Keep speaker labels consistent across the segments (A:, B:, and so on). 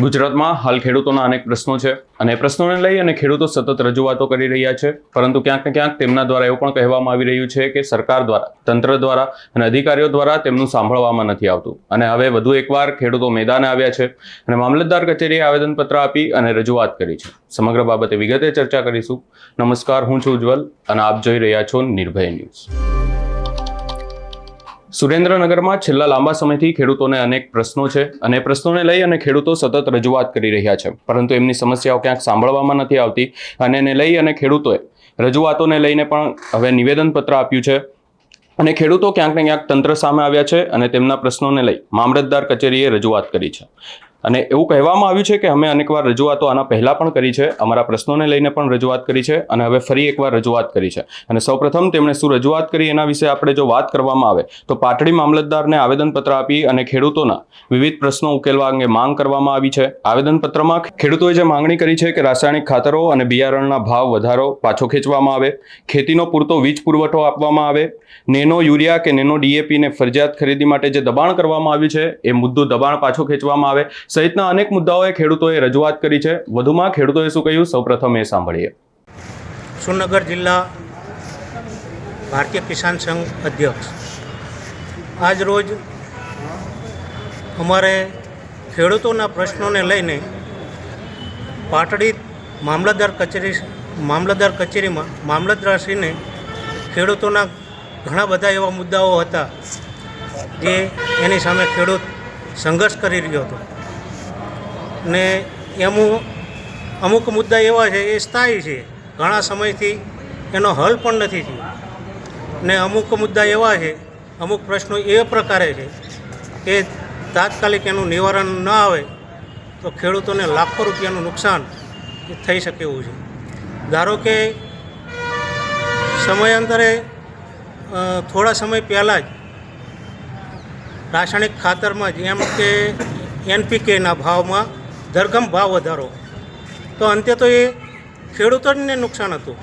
A: ગુજરાતમાં હાલ ખેડૂતોના અનેક પ્રશ્નો છે અને પ્રશ્નોને લઈ અને ખેડૂતો સતત રજૂઆતો કરી રહ્યા છે. પરંતુ ક્યાંક ને ક્યાંક તેમના દ્વારા એવું પણ કહેવામાં આવી રહ્યું છે કે સરકાર દ્વારા, તંત્ર દ્વારા અને અધિકારીઓ દ્વારા તેમનું સાંભળવામાં નથી આવતું. અને હવે વધુ એકવાર ખેડૂતો મેદાને આવ્યા છે અને મામલતદાર કચેરીએ આવેદનપત્ર આપી અને રજૂઆત કરી છે. સમગ્ર બાબતે વિગતે ચર્ચા કરીશું. નમસ્કાર, હું છું ઉજ્જવલ અને આપ જોઈ રહ્યા છો નિર્ભય ન્યૂઝ. સુરેન્દ્રનગરમાં છેલ્લા લાંબા સમયથી ખેડૂતોને અનેક પ્રશ્નો છે અને પ્રશ્નોને લઈ અને ખેડૂતો સતત રજૂઆત કરી રહ્યા છે. પરંતુ એમની સમસ્યાઓ ક્યાંક સાંભળવામાં નથી આવતી અને એને લઈ અને ખેડૂતોએ રજૂઆતોને લઈને પણ હવે નિવેદનપત્ર આપ્યું છે. અને ખેડૂતો ક્યાંક ને ક્યાંક તંત્ર સામે આવ્યા છે અને તેમના પ્રશ્નોને લઈ મામલતદાર કચેરીએ રજૂઆત કરી છે. અને એવું કહેવામાં આવ્યું છે કે અમે અનેકવાર રજૂઆતો આના પહેલાં પણ કરી છે, અમારા પ્રશ્નોને લઈને પણ રજૂઆત કરી છે અને હવે ફરી એકવાર રજૂઆત કરી છે. અને સૌપ્રથમ તેમણે શું રજૂઆત કરી એના વિશે આપણે જો વાત કરવામાં આવે, તો પાટડી મામલતદારને આવેદનપત્ર આપી અને ખેડૂતોના વિવિધ પ્રશ્નો ઉકેલવા અંગે માંગ કરવામાં આવી છે. આવેદનપત્રમાં ખેડૂતોએ જે માંગણી કરી છે કે રાસાયણિક ખાતરો અને બિયારણના ભાવ વધારો પાછો ખેંચવામાં આવે, ખેતીનો પૂરતો વીજ પુરવઠો આપવામાં આવે, નેનો યુરિયા કે નેનો ડીએપી ને ફરજિયાત ખરીદી માટે જે દબાણ કરવામાં આવ્યું છે, એ મુદ્દો દબાણ પાછો ખેંચવામાં આવે સહિતના અનેક મુદ્દાઓએ ખેડૂતોએ રજૂઆત કરી છે. વધુમાં ખેડૂતોએ શું કહ્યું? સૌપ્રથમ એ સાંભળીએ.
B: સુરનગર જિલ્લા ભારતીય કિસાન સંઘ અધ્યક્ષ. આજ રોજ અમારે ખેડૂતોના પ્રશ્નોને લઈને પાટડી મામલતદાર કચેરી મામલતદાર કચેરીમાં મામલતદારશ્રીને ખેડૂતોના ઘણા બધા એવા મુદ્દાઓ હતા જે એની સામે ખેડૂત સંઘર્ષ કરી રહ્યો હતો. ને એમું અમુક મુદ્દા એવા છે, એ સ્થાયી છે. ઘણા સમયથી એનો હલ પણ નથી થયો. ને અમુક મુદ્દા એવા છે, અમુક પ્રશ્નો એ પ્રકારે છે કે તાત્કાલિક એનું નિવારણ ન આવે તો ખેડૂતોને લાખો રૂપિયાનું નુકસાન થઈ શકે એવું છે. ધારો કે સમયાંતરે થોડા સમય પહેલાં જ રાસાયણિક ખાતરમાં જેમ કે એનપીકેના ભાવમાં ધરગમ ભાવ વધારો. તો અંતે તો એ ખેડૂતોને નુકસાન હતું.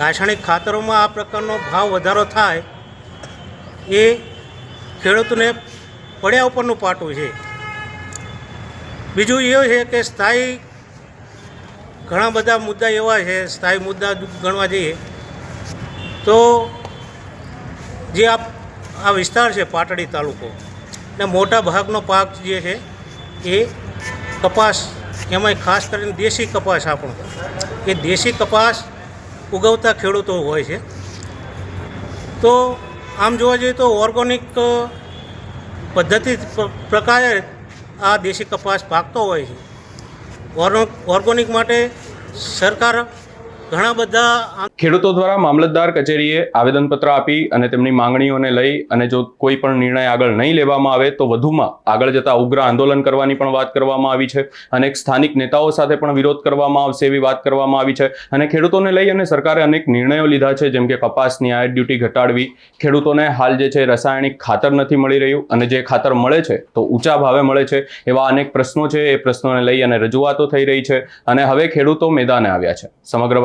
B: રાસાયણિક ખાતરોમાં આ પ્રકારનો ભાવ વધારો થાય એ ખેડૂતને પડ્યા ઉપરનું પાટું છે. બીજું એ છે કે સ્થાયી ઘણા બધા મુદ્દા એવા છે, સ્થાયી મુદ્દા ગણવા જઈએ, તો જે આ આ વિસ્તાર છે પાટડી તાલુકો, ને મોટા ભાગનો પાક જે છે એ કપાસ, એમાંય ખાસ કરીને દેશી કપાસ આપણો. એ દેશી કપાસ ઉગવતા ખેડૂતો હોય છે. તો આમ જોવા જઈએ તો ઓર્ગોનિક પદ્ધતિ પ્ર- પ્રકારે આ દેશી કપાસ પાકતો હોય છે. ઓર્ગો ઓર્ગોનિક માટે સરકાર ઘણા બધા
A: ખેડૂતો દ્વારા મામલતદાર કચેરીએ આવેદનપત્ર આપી અને તેમની માંગણીઓને લઈ અને જો કોઈ પણ નિર્ણય આગળ નહીં લેવામાં આવે તો વધુમાં આગળ જતા ઉગ્ર આંદોલન કરવાની પણ વાત કરવામાં આવી છે અનેક સ્થાનિક નેતાઓ સાથે પણ વિરોધ કરવામાં આવશે એવી વાત કરવામાં આવી છે. અને ખેડૂતોને લઈ અને સરકારે અનેક નિર્ણયો લીધા છે, જેમ કે કપાસની આયાત ડ્યુટી ઘટાડવી. ખેડૂતોને હાલ જે છે રાસાયણિક ખાતર નથી મળી રહ્યું અને જે ખાતર મળે છે તો ઊંચા ભાવે મળે છે એવા અનેક પ્રશ્નો છે. એ પ્રશ્નોને લઈ અને રજૂઆતો થઈ રહી છે અને હવે ખેડૂતો મેદાને આવ્યા છે. સમગ્ર